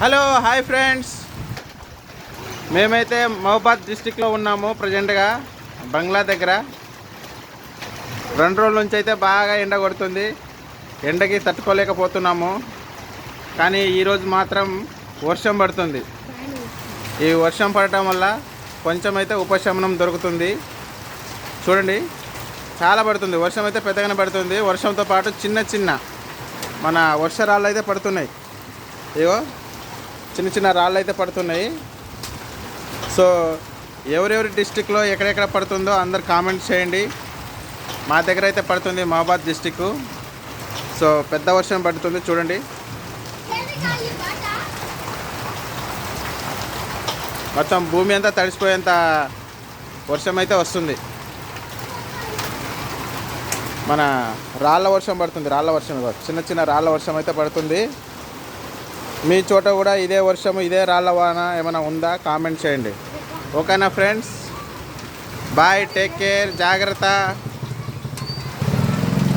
Hello hi friends. మేమైతే మహబాద్ డిస్టిక్లో ఉన్నాము ప్రజెంట్గా బంగ్లా దగ్గర. రెండు రోజుల నుంచి అయితే బాగా ఎండ కొడుతుంది. ఎండకి తట్టుకోలేకపోతున్నాము. కానీ ఈరోజు మాత్రం వర్షం పడుతుంది. ఈ వర్షం పడటం వల్ల కొంచెం అయితే ఉపశమనం దొరుకుతుంది. చూడండి చాలా పడుతుంది. వర్షం అయితే పెద్దగానే పడుతుంది. వర్షంతో పాటు చిన్న చిన్న మన వర్షరాళ్ళు అయితే పడుతున్నాయి. ఇగో చిన్న చిన్న రాళ్ళు అయితే పడుతున్నాయి. సో ఎవరెవరి డిస్టిక్లో ఎక్కడెక్కడ పడుతుందో అందరు కామెంట్ చేయండి. మా దగ్గర అయితే పడుతుంది మహాబాద్ డిస్టిక్ సో పెద్ద వర్షం పడుతుంది చూడండి. మొత్తం భూమి అంతా తడిసిపోయేంత వర్షం అయితే వస్తుంది. మన రాళ్ళ వర్షం పడుతుంది రాళ్ళ వర్షం చిన్న చిన్న రాళ్ళ వర్షం అయితే పడుతుంది. మీ చోట కూడా ఇదే వర్షం ఇదే రాళ్ళ వాన ఏమైనా ఉందా? కామెంట్ చేయండి. ఓకేనా ఫ్రెండ్స్? బాయ్ టేక్ కేర్ జాగ్రత్త.